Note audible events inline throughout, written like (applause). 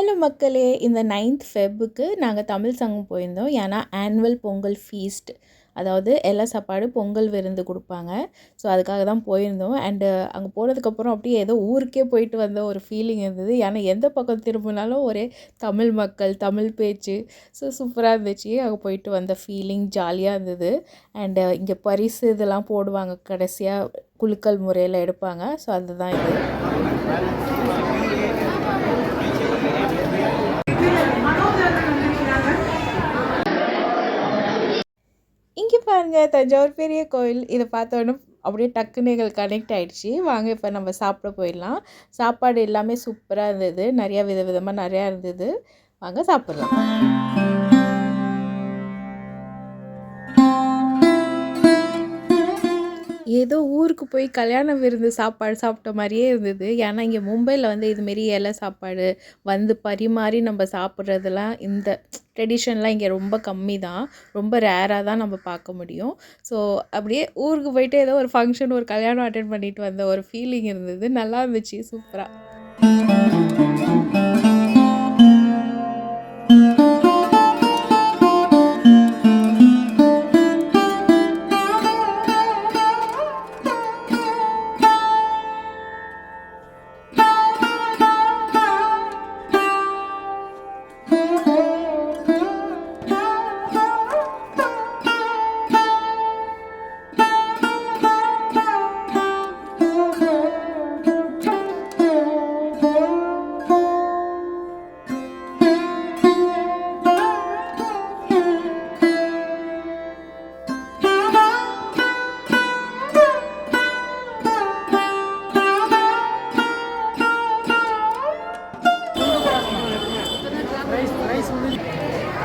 Hello மக்களே இந்த ninth ஃபெப்புக்கு நாங்கள் தமிழ் சங்கம் போயிருந்தோம். ஏன்னா ஆனுவல் பொங்கல் ஃபீஸ்ட் அதாவது எல்லா சாப்பாடு பொங்கல் விருந்து கொடுப்பாங்க. ஸோ அதுக்காக தான் போயிருந்தோம். அண்டு அங்கே போனதுக்கப்புறம் அப்படியே ஏதோ ஊருக்கே போயிட்டு வந்த ஒரு ஃபீலிங் இருந்தது. ஏன்னா எந்த பக்கம் திரும்பினாலும் ஒரே தமிழ் மக்கள் தமிழ் பேச்சு. ஸோ சூப்பராக இருந்துச்சு. அங்கே போயிட்டு வந்த ஃபீலிங் ஜாலியாக இருந்தது. அண்டு இங்கே பரிசு இதெல்லாம் போடுவாங்க. கடைசியாக குலுக்கல் முறையில் எடுப்பாங்க. ஸோ அதுதான் இது இங்கே பாருங்கள் தஞ்சாவூர் பெரிய கோயில். இதை பார்த்தோன்னே அப்படியே டக்குன்னு எங்களுக்கு கனெக்ட் ஆகிடுச்சி வாங்க இப்போ நம்ம சாப்பிட போயிடலாம். சாப்பாடு எல்லாமே சூப்பராக இருந்தது. நிறையா வித விதமாக நிறையா இருந்தது. வாங்க சாப்பிட்லாம். ஏதோ ஊருக்கு போய் கல்யாண விருந்து சாப்பாடு சாப்பிட்ட மாதிரியே இருந்தது. ஏன்னா இங்கே மும்பையில் வந்து இதுமாரி இலை சாப்பாடு வந்து பரிமாறி நம்ம சாப்பிட்றதெல்லாம் இந்த ட்ரெடிஷன்லாம் இங்கே ரொம்ப கம்மி தான் ரொம்ப ரேராக தான் நம்ம பார்க்க முடியும். ஸோ அப்படியே ஊருக்கு போயிட்டு ஏதோ ஒரு ஃபங்க்ஷன் ஒரு கல்யாணம் அட்டன் பண்ணிட்டு வந்த ஒரு ஃபீலிங் இருந்தது. நல்லா இருந்துச்சு. சூப்பராக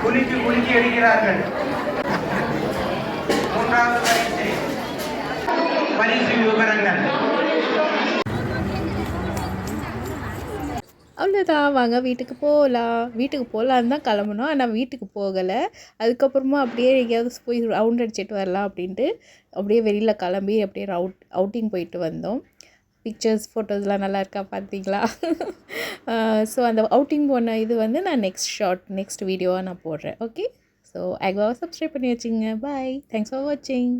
குலுக்கி குலுக்கி எடுக்கிறார்கள் மூன்றாவது பரிசு பரிசு விவரங்கள். அவ்வளோதான் வாங்க வீட்டுக்கு போகலாம் வீட்டுக்கு போகலான்னு தான் கிளம்புனோம். ஆனால் வீட்டுக்கு போகலை. அதுக்கப்புறமா அப்படியே எங்கேயாவது போய் ரவுண்ட் அடிச்சிட்டு வரலாம் அப்படின்ட்டு அப்படியே வெளியில் கிளம்பி அப்படியே ரவுட் அவுட்டிங் போயிட்டு வந்தோம். பிக்சர்ஸ் ஃபோட்டோஸ்லாம் நல்லா இருக்கா பார்த்தீங்களா ஸோ (laughs) அந்த அவுட்டிங் போன இது வந்து நான் நெக்ஸ்ட் ஷார்ட் நெக்ஸ்ட் வீடியோவாக நான் போடுறேன். ஓகே ஸோ அக்வாவை சப்ஸ்கிரைப் பண்ணி வச்சுங்க பாய் தேங்க்ஸ் ஃபார் வாட்சிங்